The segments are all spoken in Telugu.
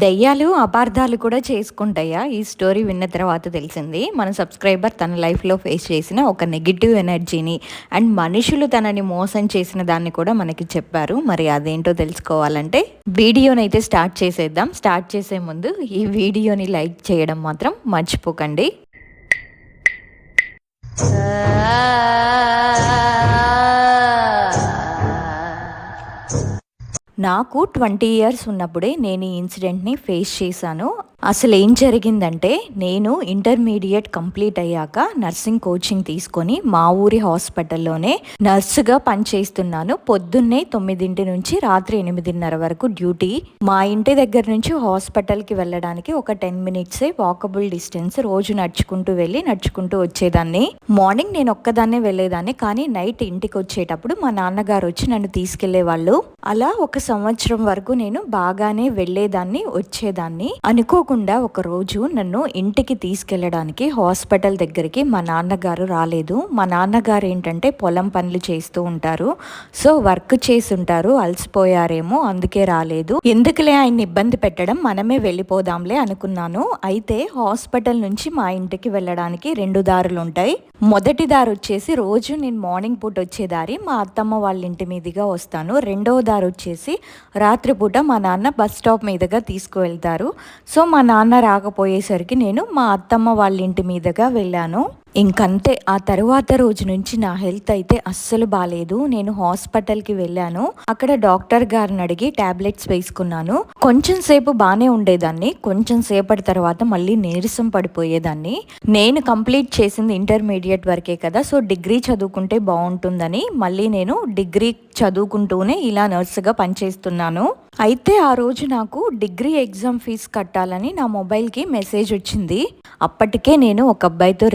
దెయ్యాలు అపార్థాలు కూడా చేసుకుంటాయా? ఈ స్టోరీ విన్న తర్వాత తెలిసింది. మన సబ్స్క్రైబర్ తన లైఫ్లో ఫేస్ చేసిన ఒక నెగిటివ్ ఎనర్జీని అండ్ మనుషులు తనని మోసం చేసిన దాన్ని కూడా మనకి చెప్పారు. మరి అదేంటో తెలుసుకోవాలంటే వీడియోనైతే స్టార్ట్ చేసేద్దాం. స్టార్ట్ చేసే ముందు ఈ వీడియోని లైక్ చేయడం మాత్రం మర్చిపోకండి. నాకు ట్వంటీ ఇయర్స్ ఉన్నప్పుడే నేను ఈ ఇన్సిడెంట్ని ఫేస్ చేశాను. అసలు ఏం జరిగిందంటే నేను ఇంటర్మీడియట్ కంప్లీట్ అయ్యాక నర్సింగ్ కోచింగ్ తీసుకొని మా ఊరి హాస్పిటల్లోనే నర్సుగా పనిచేస్తున్నాను. పొద్దున్నే తొమ్మిదింటి నుంచి రాత్రి ఎనిమిదిన్నర వరకు డ్యూటీ. మా ఇంటి దగ్గర నుంచి హాస్పిటల్కి వెళ్ళడానికి ఒక టెన్ మినిట్సే వాకబుల్ డిస్టెన్స్ రోజు నడుచుకుంటూ వెళ్ళి నడుచుకుంటూ వచ్చేదాన్ని. మార్నింగ్ నేను ఒక్కదాన్నే వెళ్ళేదాన్ని కానీ నైట్ ఇంటికి వచ్చేటప్పుడు మా నాన్నగారు వచ్చి నన్ను తీసుకెళ్ళే వాళ్ళు అలా ఒక సంవత్సరం వరకు నేను బాగానే వెళ్ళేదాన్ని వచ్చేదాన్ని. అనుకోకుండా ఒక రోజు నన్ను ఇంటికి తీసుకెళ్ళడానికి హాస్పిటల్ దగ్గరికి మా నాన్నగారు రాలేదు. మా నాన్నగారు ఏంటంటే పొలం పనులు చేస్తూ ఉంటారు. సో వర్క్ చేసి ఉంటారు అలసిపోయారేమో అందుకే రాలేదు. ఎందుకులే ఆయన్ని ఇబ్బంది పెట్టడం? మనమే వెళ్ళిపోదాంలే అనుకున్నాను. అయితే హాస్పిటల్ నుంచి మా ఇంటికి వెళ్ళడానికి రెండు దారులు ఉంటాయి. మొదటి దారి వచ్చేసి రోజు నేను మార్నింగ్ పూట వచ్చే దారి మా అత్తమ్మ వాళ్ళ ఇంటి మీదుగా వస్తాను. రెండవ దారి వచ్చేసి రాత్రిపూట మా నాన్న బస్ స్టాప్ మీదుగా తీసుకువెళ్తారు. సో మా మా నాన్న రాకపోయేసరికి నేను మా అత్తమ్మ వాళ్ళ ఇంటి మీదుగా వెళ్ళాను. ఇంకంతే ఆ తరువాత రోజు నుంచి నా హెల్త్ అయితే అస్సలు బాగాలేదు నేను హాస్పిటల్కి వెళ్ళాను. అక్కడ డాక్టర్ గారిని అడిగి టాబ్లెట్స్ వేసుకున్నాను. కొంచెం సేపు బాగానే ఉండేదాన్ని. కొంచెం సేపటి తర్వాత మళ్ళీ నీరసం పడిపోయేదాన్ని. నేను కంప్లీట్ చేసింది ఇంటర్మీడియట్ వరకే కదా సో డిగ్రీ చదువుకుంటే బాగుంటుందని మళ్ళీ నేను డిగ్రీ చదువుకుంటూనే ఇలా నర్సుగా పనిచేస్తున్నాను. అయితే ఆ రోజు నాకు డిగ్రీ ఎగ్జామ్ ఫీజు కట్టాలని నా మొబైల్కి మెసేజ్ వచ్చింది. అప్పటికే నేను ఒక అబ్బాయితో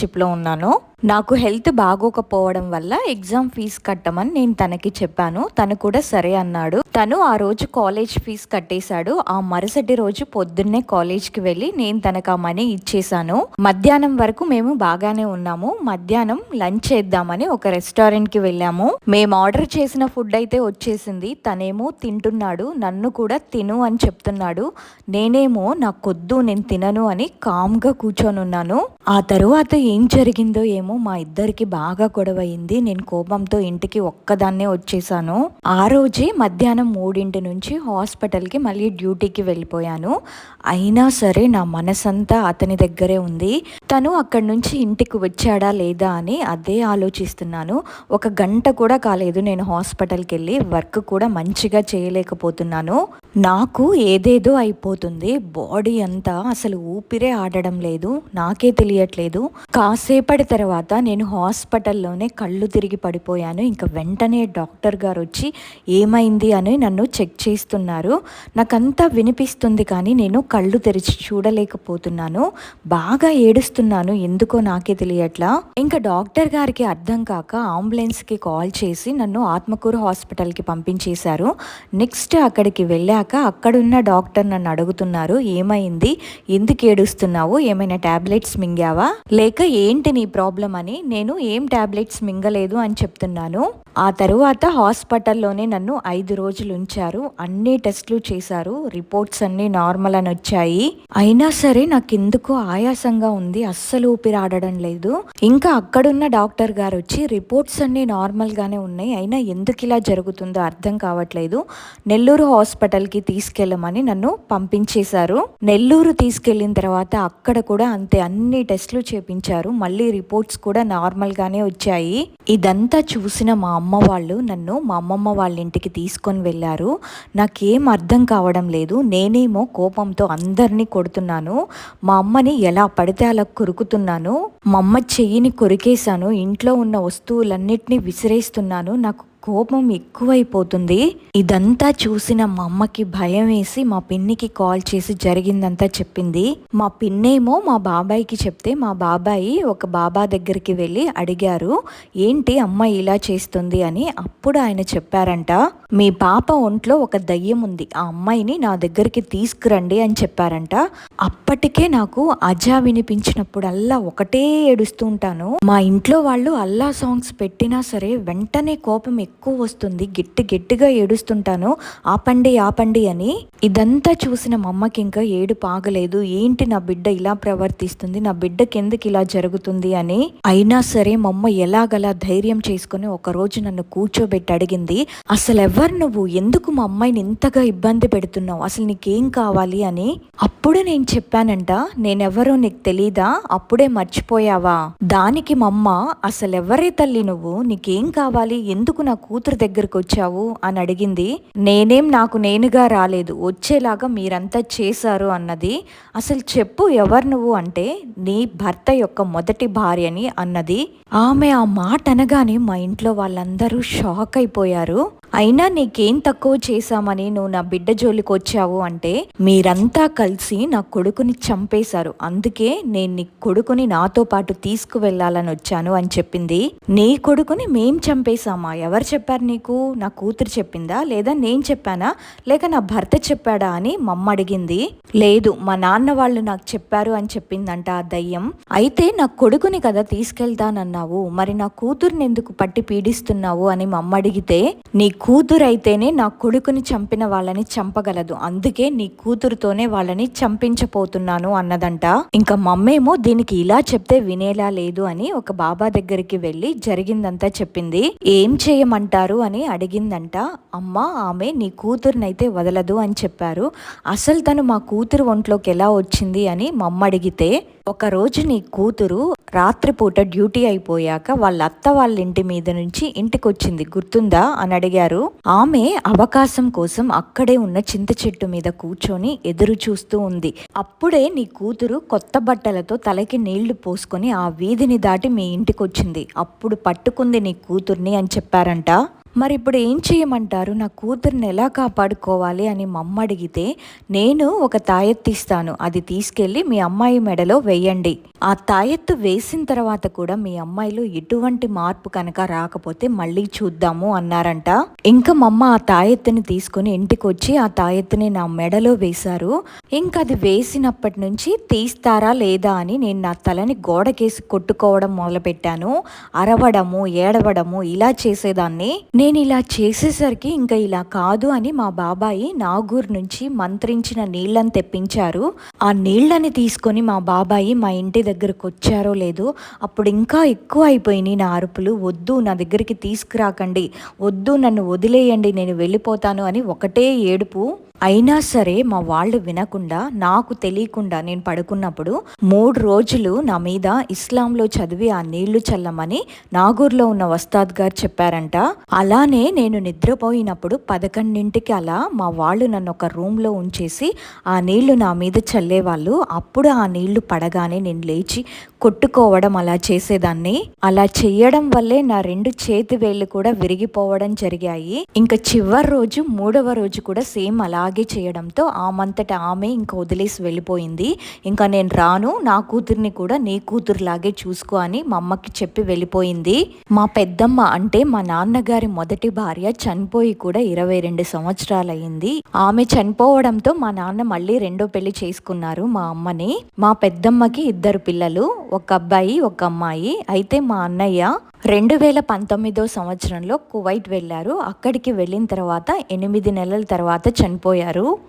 రిలేషన్షిప్లో ఉన్నాను. నాకు హెల్త్ బాగోకపోవడం వల్ల ఎగ్జామ్ ఫీజు కట్టమని నేను తనకి చెప్పాను. తను కూడా సరే అన్నాడు. తను ఆ రోజు కాలేజ్ ఫీజు కట్టేశాడు. ఆ మరుసటి రోజు పొద్దున్నే కాలేజ్కి వెళ్ళి నేను తనకు ఆ మనీ ఇచ్చేశాను. మధ్యాహ్నం వరకు మేము బాగానే ఉన్నాము. మధ్యాహ్నం లంచ్ చేద్దామని ఒక రెస్టారెంట్కి వెళ్ళాము. మేము ఆర్డర్ చేసిన ఫుడ్ అయితే వచ్చేసింది. తనేమో తింటున్నాడు. నన్ను కూడా తిను అని చెప్తున్నాడు. నేనేమో నాకొద్దు నేను తినను అని కామ్గా కూర్చొని ఉన్నాను ఆ తరువాత ఏం జరిగిందో ఏమో మా ఇద్దరికి బాగా గొడవయింది. నేను కోపంతో ఇంటికి ఒక్కదాన్నే వచ్చేసాను. ఆ రోజే మధ్యాహ్నం మూడింటి నుంచి హాస్పిటల్కి మళ్ళీ డ్యూటీకి వెళ్ళిపోయాను. అయినా సరే నా మనసంతా అతని దగ్గరే ఉంది. తను అక్కడి నుంచి ఇంటికి వచ్చాడా లేదా అని అదే ఆలోచిస్తున్నాను. ఒక గంట కూడా కాలేదు నేను హాస్పిటల్కి వెళ్ళి. వర్క్ కూడా మంచిగా చేయలేకపోతున్నాను. నాకు ఏదేదో అయిపోతుంది. బాడీ అంతా అసలు ఊపిరే ఆడడం లేదు. నాకే తెలియట్లేదు. కాసేపటి తర్వాత నేను హాస్పిటల్లోనే కళ్ళు తిరిగి పడిపోయాను. ఇంకా వెంటనే డాక్టర్ గారు వచ్చి ఏమైంది? అని నన్ను చెక్ చేస్తున్నారు. నాకంతా వినిపిస్తుంది కానీ నేను కళ్ళు తెరిచి చూడలేకపోతున్నాను. బాగా ఏడుస్తున్నాను. ఎందుకో నాకే తెలియట్లా. ఇంకా డాక్టర్ గారికి అర్థం కాక అంబులెన్స్కి కాల్ చేసి నన్ను ఆత్మకూరు హాస్పిటల్కి పంపించేశారు. నెక్స్ట్ అక్కడికి వెళ్ళాక అక్కడున్న డాక్టర్ నన్ను అడుగుతున్నారు ఏమైంది? ఎందుకు ఏడుస్తున్నావు? ఏమైనా టాబ్లెట్స్ మింగావా? లేక ఏంటి నీ ప్రాబ్లం అని నేను ఏం టాబ్లెట్స్ మింగలేదు అని చెప్తున్నాను. ఆ తరువాత హాస్పిటల్లోనే నన్ను ఐదు రోజులు ఉంచారు. అన్ని టెస్ట్లు చేశారు. రిపోర్ట్స్ అన్ని నార్మల్ అని వచ్చాయి. అయినా సరే నాకెందుకో ఆయాసంగా ఉంది. అస్సలు ఊపిరాడడం లేదు. ఇంకా అక్కడున్న డాక్టర్ గారు వచ్చి రిపోర్ట్స్ అన్ని నార్మల్ గానే ఉన్నాయి. అయినా ఎందుకు ఇలా జరుగుతుందో అర్థం కావట్లేదు. నెల్లూరు హాస్పిటల్కి తీసుకెళ్ళమని నన్ను పంపించేశారు. నెల్లూరు తీసుకెళ్ళిన తర్వాత అక్కడ కూడా అంతే. అన్ని టెస్ట్లు చేపించారు. మళ్ళీ రిపోర్ట్స్ కూడా నార్మల్ గానే వచ్చాయి. ఇదంతా చూసిన మా అమ్మ వాళ్ళు నన్ను మా అమ్మమ్మ వాళ్ళ ఇంటికి తీసుకొని వెళ్ళారు. నాకేం అర్థం కావడం లేదు. నేనేమో కోపంతో అందరినీ కొడుతున్నాను. మా అమ్మని ఎలా పడితే అలా కొరుకుతున్నాను. మా అమ్మ చెయ్యిని కొరికేశాను. ఇంట్లో ఉన్న వస్తువులన్నిటినీ విసిరేస్తున్నాను. నాకు కోపం ఎక్కువైపోతుంది. ఇదంతా చూసిన మా అమ్మకి భయం వేసి మా పిన్నికి కాల్ చేసి జరిగిందంతా చెప్పింది. మా పిన్నేమో మా బాబాయికి చెప్తే మా బాబాయి ఒక బాబా దగ్గరికి వెళ్ళి అడిగారు ఏంటి అమ్మ ఇలా చేస్తుంది? అని అప్పుడు ఆయన చెప్పారంట. మీ పాప ఒంట్లో ఒక దయ్యం ఉంది. ఆ అమ్మాయిని నా దగ్గరికి తీసుకురండి అని చెప్పారంట. అప్పటికే నాకు అజా వినిపించినప్పుడల్లా ఒకటే ఏడుస్తూ ఉంటాను. మా ఇంట్లో వాళ్ళు అల్లా సాంగ్స్ పెట్టినా సరే వెంటనే కోపం ఎక్కువ వస్తుంది. గిట్టి గట్టిగా ఏడుస్తుంటాను. ఆపండి ఆపండి అని ఇదంతా చూసిన మా అమ్మకి ఇంకా ఏడు పాగలేదు ఏంటి నా బిడ్డ ఇలా ప్రవర్తిస్తుంది? నా బిడ్డకి ఎందుకు ఇలా జరుగుతుంది అని అయినా సరే మా అమ్మ ఎలాగలా ధైర్యం చేసుకుని ఒక రోజు నన్ను కూర్చోబెట్టి అడిగింది. అసలు ఎవరు నువ్వు? ఎందుకు మా అమ్మాయిని ఇంతగా ఇబ్బంది పెడుతున్నావు? అసలు నీకేం కావాలి? అని అప్పుడు నేను చెప్పానంట. నేనెవరో నీకు తెలీదా? అప్పుడే మర్చిపోయావా? దానికి మా అమ్మ అసలు ఎవరే తల్లి నువ్వు? నీకేం కావాలి? ఎందుకు నా కూతురు దగ్గరకు వచ్చావు అని అడిగింది. నేనేం నాకు నేనుగా రాలేదు. వచ్చేలాగా మీరంతా చేశారు అన్నది. అసలు చెప్పు ఎవరు నువ్వు అంటే నీ భర్త యొక్క మొదటి భార్యని అన్నది. ఆమె ఆ మాట అనగానే మా ఇంట్లో వాళ్ళందరూ షాక్ అయిపోయారు. అయినా నీకేం తక్కువ చేశామని నువ్వు నా బిడ్డ జోలికి వచ్చావు అంటే మీరంతా కలిసి నా కొడుకుని చంపేశారు. అందుకే నేను నీ కొడుకుని నాతో పాటు తీసుకువెళ్ళాలని వచ్చాను అని చెప్పింది. నీ కొడుకుని మేం చంపేశామా? ఎవరు చెప్పారు నీకు? నా కూతురు చెప్పిందా? లేదా నేను చెప్పానా? లేక నా భర్త చెప్పాడా అని మమ్మ అడిగింది లేదు మా నాన్న వాళ్ళు నాకు చెప్పారు అని చెప్పిందంట ఆ దయ్యం. అయితే నా కొడుకుని కదా తీసుకెళ్తానన్నావు. మరి నా కూతుర్ని ఎందుకు పట్టి పీడిస్తున్నావు అని మమ్మ అడిగితే నీ కూతురైతేనే నా కొడుకుని చంపిన వాళ్ళని చంపగలదు. అందుకే నీ కూతురుతోనే వాళ్ళని చంపించపోతున్నాను అన్నదంట. ఇంకా మమ్మేమో దీనికి ఇలా చెప్తే వినేలా లేదు అని ఒక బాబా దగ్గరికి వెళ్ళి జరిగిందంతా చెప్పింది. ఏం చేయమంటారు అని అడిగిందంట. అమ్మ ఆమె నీ కూతురునైతే వదలదు అని చెప్పారు. అసలు తను మా కూతురు ఒంట్లోకి ఎలా వచ్చింది అని మమ్మ అడిగితే ఒకరోజు నీ కూతురు రాత్రిపూట డ్యూటీ అయిపోయాక వాళ్ళ అత్త వాళ్ళ ఇంటి మీద నుంచి ఇంటికి వచ్చింది గుర్తుందా? అని అడిగారు. ఆమె అవకాశం కోసం అక్కడే ఉన్న చింత చెట్టు మీద కూర్చొని ఎదురు చూస్తూ ఉంది. అప్పుడే నీ కూతురు కొత్త బట్టలతో తలకి నీళ్ళు పోసుకొని ఆ వీధిని దాటి మీ ఇంటికి వచ్చింది అప్పుడు పట్టుకుంది నీ కూతుర్ని అని చెప్పారంట. మరి ఇప్పుడు ఏం చేయమంటారు? నా కూతుర్ని ఎలా కాపాడుకోవాలి అని మా అమ్మ అడిగితే నేను ఒక తాయెత్తిస్తాను అది తీసుకెళ్ళి మీ అమ్మాయి మెడలో వేయండి. ఆ తాయెత్తు వేసిన తర్వాత కూడా మీ అమ్మాయిలో ఎటువంటి మార్పు కనుక రాకపోతే మళ్ళీ చూద్దాము అన్నారంట. ఇంకా మా అమ్మ ఆ తాయెత్తుని తీసుకుని ఇంటికి వచ్చి ఆ తాయెత్తుని నా మెడలో వేశారు. ఇంకా అది వేసినప్పటి నుంచి తీస్తారా లేదా అని నేను నా తలని గోడకేసి కొట్టుకోవడం మొదలుపెట్టాను. అరవడము ఏడవడము ఇలా చేసేదాన్ని. నేను ఇలా చేసేసరికి ఇంకా ఇలా కాదు అని మా బాబాయి నాగూర్ నుంచి మంత్రించిన నీళ్ళని తెప్పించారు. ఆ నీళ్ళని తీసుకొని మా బాబాయి మా ఇంటి దగ్గరకు వచ్చారో లేదో అప్పుడు ఇంకా ఎక్కువ అయిపోయినాయి నా అరుపులు. వద్దు నా దగ్గరికి తీసుకురాకండి. వద్దు నన్ను వదిలేయండి నేను వెళ్ళిపోతాను అని ఒకటే ఏడుపు. అయినా సరే మా వాళ్ళు వినకుండా నాకు తెలియకుండా నేను పడుకున్నప్పుడు మూడు రోజులు నా మీద ఇస్లాంలో చదివి ఆ నీళ్ళు చల్లమని నాగూర్లో ఉన్న వస్తాద్ గారు చెప్పారంట. అలానే నేను నిద్రపోయినప్పుడు పదకొండింటికి అలా మా వాళ్ళు నన్ను ఒక రూమ్లో ఉంచేసి ఆ నీళ్ళు నా మీద చల్లేవాళ్ళు. అప్పుడు ఆ నీళ్ళు పడగానే నేను లేచి కొట్టుకోవడం అలా చేసేదాన్ని. అలా చేయడం వల్లే నా రెండు చేతి వేళ్ళు కూడా విరిగిపోవడం జరిగాయి. ఇంకా చివరి రోజు మూడవ రోజు కూడా సేమ్ అలా అలాగే చేయడంతో ఆమంతట ఆమె ఇంకా వదిలేసి వెళ్ళిపోయింది. ఇంకా నేను రాను నా కూతుర్ని కూడా నీ కూతురులాగే చూసుకో అని మా అమ్మకి చెప్పి వెళ్ళిపోయింది. మా పెద్దమ్మ అంటే మా నాన్నగారి మొదటి భార్య చనిపోయి కూడా ఇరవై రెండు సంవత్సరాలయ్యింది. ఆమె చనిపోవడంతో మా నాన్న మళ్ళీ రెండో పెళ్ళి చేసుకున్నారు మా అమ్మని. మా పెద్దమ్మకి ఇద్దరు పిల్లలు ఒక అబ్బాయి ఒక అమ్మాయి అయితే మా అన్నయ్య రెండు వేల పంతొమ్మిదో సంవత్సరంలో కువైట్ వెళ్ళారు. అక్కడికి వెళ్ళిన తర్వాత ఎనిమిది నెలల తర్వాత చనిపోయారు.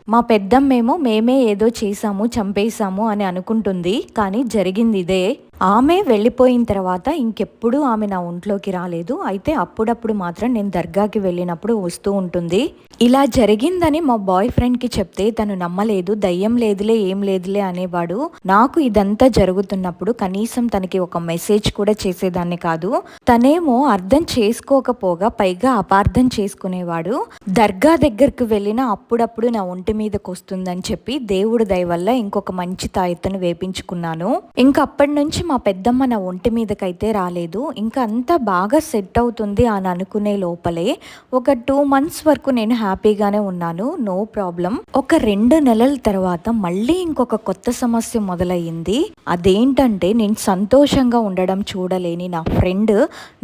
మా పెద్దమ్మేమో మేమే ఏదో చేసాము చంపేశాము అని అనుకుంటుంది. కానీ జరిగింది ఇదే. ఆమె వెళ్ళిపోయిన తర్వాత ఇంకెప్పుడు ఆమె నా ఒంట్లోకి రాలేదు. అయితే అప్పుడప్పుడు మాత్రం నేను దర్గాకి వెళ్ళినప్పుడు వస్తూ ఉంటుంది. ఇలా జరిగిందని మా బాయ్ ఫ్రెండ్కి చెప్తే తను నమ్మలేదు దయ్యం లేదులే ఏం లేదులే అనేవాడు. నాకు ఇదంతా జరుగుతున్నప్పుడు కనీసం తనకి ఒక మెసేజ్ కూడా చేసేదాన్ని కాదు. తనేమో అర్థం చేసుకోకపోగా పైగా అపార్థం చేసుకునేవాడు. దర్గా దగ్గరకు వెళ్ళిన అప్పుడప్పుడు నా ఒంటి మీదకి వస్తుందని చెప్పి దేవుడు దయ వల్ల ఇంకొక మంచి తాయెత్తును వేపించుకున్నాను. ఇంకా అప్పటి నుంచి మా పెద్దమ్మ నా ఒంటి మీదకైతే రాలేదు. ఇంకా అంతా బాగా సెట్ అవుతుంది అని అనుకునే లోపలే ఒక టూ మంత్స్ వరకు నేను హ్యాపీగానే ఉన్నాను. No problem. ఒక రెండు నెలల తర్వాత మళ్ళీ ఇంకొక కొత్త సమస్య మొదలయ్యింది. అదేంటంటే నేను సంతోషంగా ఉండడం చూడలేని నా ఫ్రెండ్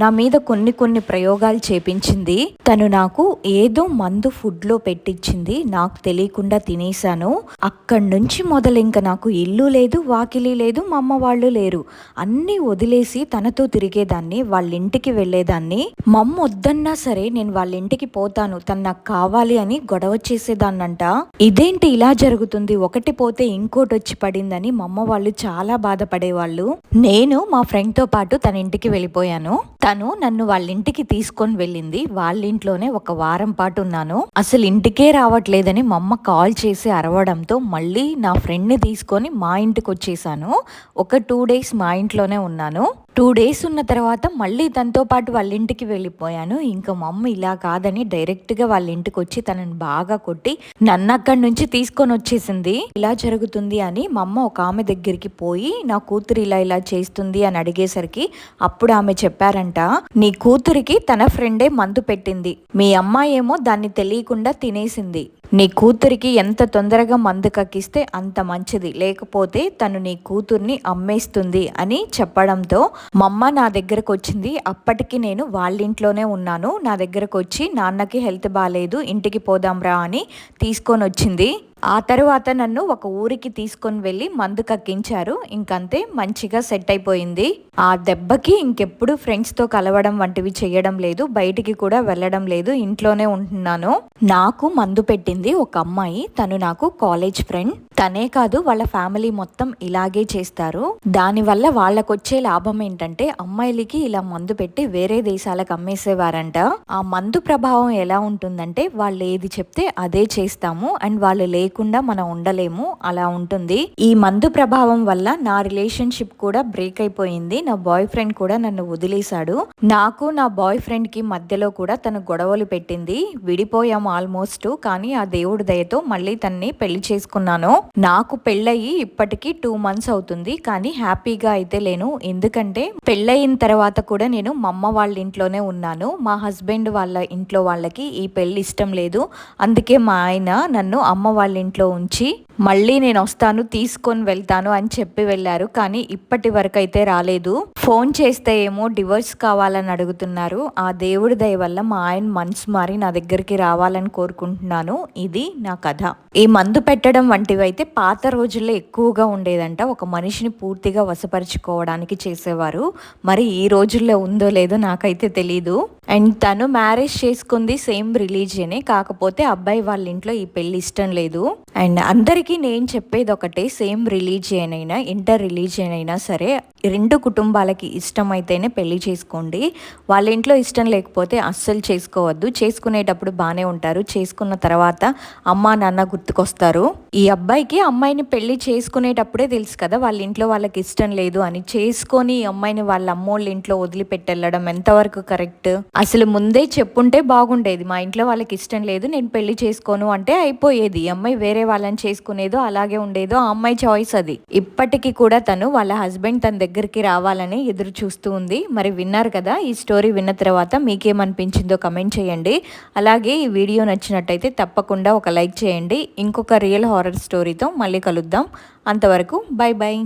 నా మీద కొన్ని కొన్ని ప్రయోగాలు చేపించింది. తను నాకు ఏదో మందు ఫుడ్లో పెట్టించింది నాకు తెలియకుండా తినేశాను. అక్కడి నుంచి మొదలు ఇంకా నాకు ఇల్లు లేదు వాకిలి లేదు మా అమ్మ వాళ్ళు లేరు. అన్నీ వదిలేసి తనతో తిరిగేదాన్ని వాళ్ళ ఇంటికి వెళ్ళేదాన్ని. మమ్మ వద్దన్నా సరే నేను వాళ్ళ ఇంటికి పోతాను తను నాకు కావాలి అని గొడవ చేసేదాన్నంట. ఇదేంటి ఇలా జరుగుతుంది? ఒకటి పోతే ఇంకోటి వచ్చి పడిందని మా అమ్మ వాళ్ళు చాలా బాధపడేవాళ్ళు. నేను మా ఫ్రెండ్తో పాటు తన ఇంటికి వెళ్ళిపోయాను. తను నన్ను వాళ్ళ ఇంటికి తీసుకొని వెళ్ళింది. వాళ్ళ ఇంట్లోనే ఒక వారం పాటు ఉన్నాను. అసలు ఇంటికే రావట్లేదని మమ్మ కాల్ చేసి అరవడంతో మళ్ళీ నా ఫ్రెండ్ని తీసుకొని మా ఇంటికి వచ్చేసాను. ఒక టూ డేస్ మా ఇంట్లోనే ఉన్నాను. టూ డేస్ ఉన్న తర్వాత మళ్ళీ తనతో పాటు వాళ్ళ ఇంటికి వెళ్ళిపోయాను. ఇంకా మా అమ్మ ఇలా కాదని డైరెక్ట్గా వాళ్ళ ఇంటికి వచ్చి తనని బాగా కొట్టి నన్ను అక్కడి నుంచి తీసుకొని వచ్చేసింది. ఇలా జరుగుతుంది అని మా అమ్మ ఒక ఆమె దగ్గరికి పోయి నా కూతురు ఇలా ఇలా చేస్తుంది అని అడిగేసరికి అప్పుడు ఆమె చెప్పారంట నీ కూతురికి తన ఫ్రెండే మందు పెట్టింది. మీ అమ్మాయి ఏమో దాన్ని తెలియకుండా తినేసింది. నీ కూతురికి ఎంత తొందరగా మందు కక్కిస్తే అంత మంచిది. లేకపోతే తను నీ కూతుర్ని అమ్మేస్తుంది అని చెప్పడంతో మమ్మ నా దగ్గరకు వచ్చింది. అప్పటికి నేను వాళ్ళ ఇంట్లోనే ఉన్నాను. నా దగ్గరకు వచ్చి నాన్నకి హెల్త్ బాగాలేదు ఇంటికి పోదాంరా అని తీసుకొని వచ్చింది ఆ తర్వాత నన్ను ఒక ఊరికి తీసుకొని వెళ్ళి మందు కక్కించారు. ఇంకంతే మంచిగా సెట్ అయిపోయింది. ఆ దెబ్బకి ఇంకెప్పుడు ఫ్రెండ్స్తో కలవడం వంటివి చేయడం లేదు. బయటికి కూడా వెళ్ళడం లేదు. ఇంట్లోనే ఉంటున్నాను. నాకు మందు పెట్టింది ఒక అమ్మాయి. తను నాకు కాలేజ్ ఫ్రెండ్ తనే కాదు వాళ్ళ ఫ్యామిలీ మొత్తం ఇలాగే చేస్తారు. దానివల్ల వాళ్ళకు వచ్చే లాభం ఏంటంటే అమ్మాయిలకి ఇలా మందు పెట్టి వేరే దేశాలకు అమ్మేసేవారంట. ఆ మందు ప్రభావం ఎలా ఉంటుందంటే వాళ్ళు ఏది చెప్తే అదే చేస్తాము. అండ్ వాళ్ళు లేకుండా మనం ఉండలేము. అలా ఉంటుంది. ఈ మందు ప్రభావం వల్ల నా రిలేషన్షిప్ కూడా బ్రేక్ అయిపోయింది. నా బాయ్ ఫ్రెండ్ కూడా నన్ను వదిలేశాడు. నాకు నా బాయ్ ఫ్రెండ్కి మధ్యలో కూడా తను గొడవలు పెట్టింది. విడిపోయాం ఆల్మోస్ట్. కానీ ఆ దేవుడి దయతో మళ్ళీ తన్ని పెళ్ళి చేసుకున్నాను. నాకు పెళ్ళయి ఇప్పటికీ టూ మంత్స్ అవుతుంది. కానీ హ్యాపీగా అయితే లేను. ఎందుకంటే పెళ్ళయిన తర్వాత కూడా నేను మా అమ్మ వాళ్ళ ఇంట్లోనే ఉన్నాను. మా హస్బెండ్ వాళ్ళ ఇంట్లో వాళ్ళకి ఈ పెళ్ళి ఇష్టం లేదు. అందుకే మా ఆయన నన్ను అమ్మ వాళ్ళ ఇంట్లో ఉంచి మళ్ళీ నేను వస్తాను తీసుకొని వెళ్తాను అని చెప్పి వెళ్ళారు. కానీ ఇప్పటి వరకు అయితే రాలేదు. ఫోన్ చేస్తే ఏమో డివోర్స్ కావాలని అడుగుతున్నారు. ఆ దేవుడి దయ వల్ల మా ఆయన మనసు మారి నా దగ్గరికి రావాలని కోరుకుంటున్నాను. ఇది నా కథ. ఈ మందు పెట్టడం వంటివి అయితే పాత రోజుల్లో ఎక్కువగా ఉండేదంట. ఒక మనిషిని పూర్తిగా వశపరుచుకోవడానికి చేసేవారు. మరి ఈ రోజుల్లో ఉందో లేదో నాకైతే తెలీదు. అండ్ తను మ్యారేజ్ చేసుకుంది సేమ్ రిలీజియనే. కాకపోతే అబ్బాయి వాళ్ళ ఇంట్లో ఈ పెళ్ళి ఇష్టం లేదు. అండ్ అందరికి నేను చెప్పేది ఒకటే సేమ్ రిలీజియన్ అయినా ఇంటర్ రిలీజియన్ అయినా సరే రెండు కుటుంబాలకి ఇష్టమైతేనే పెళ్ళి చేసుకోండి. వాళ్ళ ఇంట్లో ఇష్టం లేకపోతే అస్సలు చేసుకోవద్దు. చేసుకునేటప్పుడు బాగానే ఉంటారు. చేసుకున్న తర్వాత అమ్మ నాన్న గుర్తుకొస్తారు. ఈ అబ్బాయికి అమ్మాయిని పెళ్ళి చేసుకునేటప్పుడే తెలుసు కదా వాళ్ళ ఇంట్లో వాళ్ళకి ఇష్టం లేదు అని. చేసుకొని ఈ అమ్మాయిని వాళ్ళ అమ్మోళ్ళ ఇంట్లో వదిలిపెట్టెళ్ళడం ఎంతవరకు కరెక్ట్? అసలు ముందే చెప్పుంటే బాగుండేది. మా ఇంట్లో వాళ్ళకి ఇష్టం లేదు నేను పెళ్ళి చేసుకోను అంటే అయిపోయేది. ఈ అమ్మాయి వేరే వాళ్ళని చేసుకునేదో అలాగే ఉండేదో ఆ అమ్మాయి చాయిస్ అది. ఇప్పటికీ కూడా తను వాళ్ళ హస్బెండ్ తన దగ్గరికి రావాలని ఎదురు చూస్తూ ఉంది. మరి విన్నారు కదా ఈ స్టోరీ విన్న తర్వాత మీకేమనిపించిందో కమెంట్ చేయండి. అలాగే ఈ వీడియో నచ్చినట్టయితే తప్పకుండా ఒక లైక్ చేయండి. ఇంకొక రియల్ హారర్ స్టోరీతో మళ్ళీ కలుద్దాం. అంతవరకు బాయ్ బాయ్